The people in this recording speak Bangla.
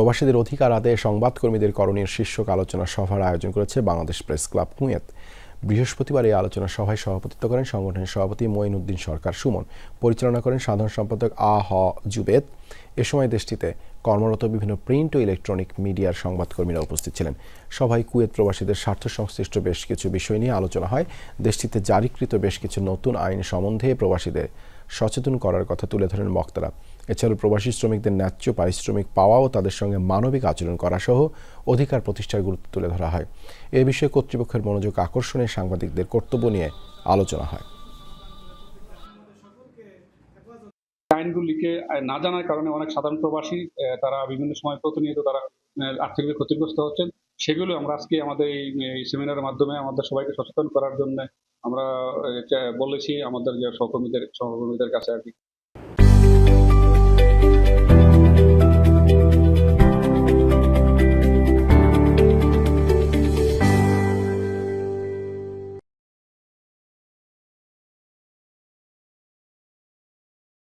প্রবাসীদের অধিকার আদায়ে সংবাদকর্মীদের করণীয় শীর্ষক আলোচনা সভার আয়োজন করেছে বাংলাদেশ প্রেস ক্লাব কুয়েত। বৃহস্পতিবার এই আলোচনা সভায় সভাপতিত্ব করেন সংগঠনের সভাপতি মঈন উদ্দিন সরকার সুমন। পরিচালনা করেন সাধারণ সম্পাদক আ হ জুবেদ। এ সময় দেশটিতে কর্মরত বিভিন্ন প্রিন্ট ও ইলেকট্রনিক মিডিয়ার সংবাদকর্মীরা উপস্থিত ছিলেন। সভায় কুয়েত প্রবাসীদের স্বার্থ সংশ্লিষ্ট বেশ কিছু বিষয় নিয়ে আলোচনা হয়। দেশটিতে জারিকৃত বেশ কিছু নতুন আইন সম্বন্ধে প্রবাসীদের সচেতন করার কথা তুলে ধরেন বক্তারা। এছাড়াও প্রবাসী শ্রমিকদের ন্যায্য পারিশ্রমিক পাওয়া ও তাদের সঙ্গে মানবিক আচরণ করা সহ অধিকার প্রতিষ্ঠার গুরুত্ব তুলে ধরা হয়। এ বিষয়ে কর্তৃপক্ষের মনোযোগ আকর্ষণে সাংবাদিকদের কর্তব্য নিয়ে আলোচনা হয়। আইনগুলিকে না জানার কারণে অনেক সাধারণ প্রবাসী তারা বিভিন্ন সময় প্রতিনিয়ত তারা আর্থিকভাবে ক্ষতিগ্রস্ত হচ্ছেন। সেগুলো আমরা আজকে আমাদের এই সেমিনারের মাধ্যমে আমাদের সবাইকে সচেতন করার জন্য আমরা বলেছি আমাদের যে সহকর্মীদের সহকর্মীদের কাছে আর কি।